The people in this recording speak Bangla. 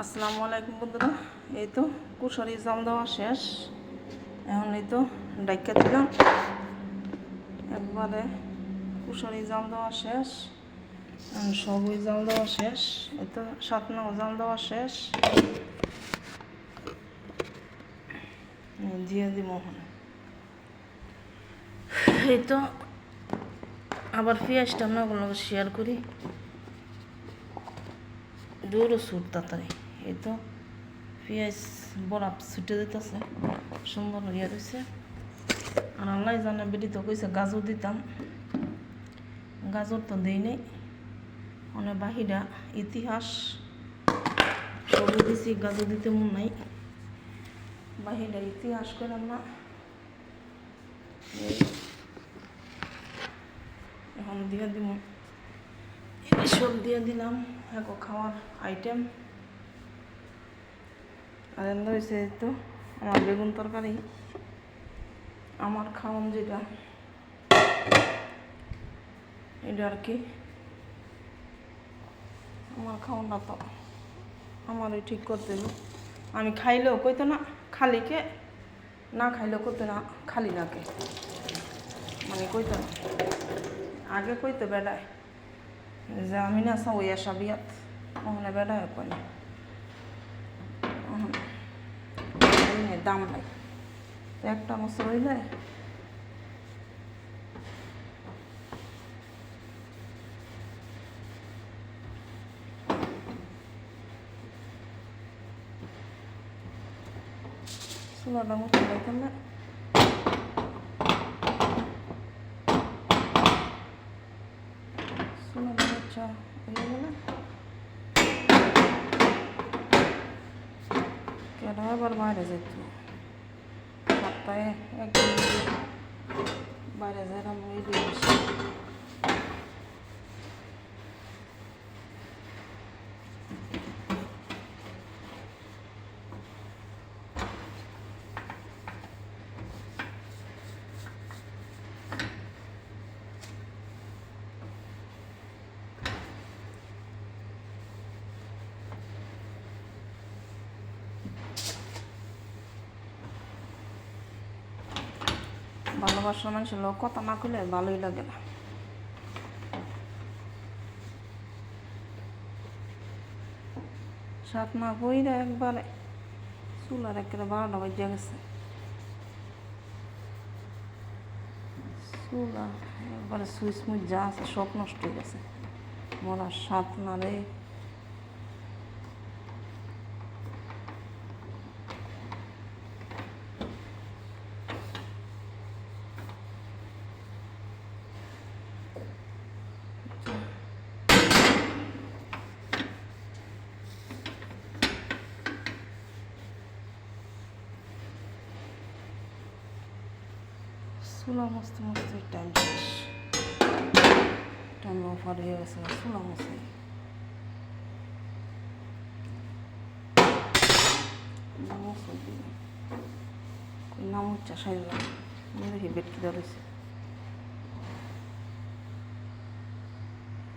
আসসালামু আলাইকুম বন্ধুরা। এই তো কুশারি জাম দেওয়া শেষ। এখন এই তো ডাইকা দিলাম। একবারে কুশারি জাম দেওয়া শেষ। সবই জাল দেওয়া শেষ। এই তো সাত নাও জাল দেওয়া শেষ। দিয়ে দিব এই তো আবার পেঁয়াজটা আপনার শেয়ার করি। দৌড়ো সুট তাড়াতাড়ি। এই তো, পেঁয়াজ বরাব ছুটে দিতেছে, সুন্দর হইয়া রয়েছে আর আল্লাহ জানে, বেটি তো কইছে, গাজর দিতাম। গাজর তো দেই নেই। অনেক বাহিরা ইতিহাস, সবই দিছি, গাজর দিতে মন নাই। বাহিরা ইতিহাস করলাম না। এখন দিয়ে দিব সব দিয়ে দিলাম, এখন খাওয়ার আইটেম এমন হয়েছে তো আমার বেগুন তরকারি, আমার খাওয়ান যেটা, এটা আর কি। আমার খাওয়ানটা তো আমারই ঠিক করতে আমি খাইলেও কইতো না খালিকে না খাইলেও করতে না, খালি নাকে মানে কইতো না। আগে কইতো বেড়ায়। যে আমি না চাও ইয়া সাবিয়াত ওখানে বেড়ায় কই না। দাম নাই। তো একটা বছর হইলে চুলাটা মুছে লাইতাম না। চুলাটা মুছা হয়ে গেলে কেডা আবার বাইরে যেত সপ্তাহে একদিন বাইরে যায় আমি এই ভালোবাসার মানুষের লোক, কথা না খুলে ভালোই লাগে না। সাত না বইরা একবারে চুলার একেবারে বারোটা বাজে গেছে। চুলা, একবারে সুইচ মুইচ যা আছে, সব নষ্ট হয়ে গেছে। মরা সাত না রে। চুলা মস্ত মস্ত টাইম শেষ। টাইম অফার হয়ে গেছে চুলা মস্ত। নাম হচ্ছে সাইলাম বেটকি ধরেছে।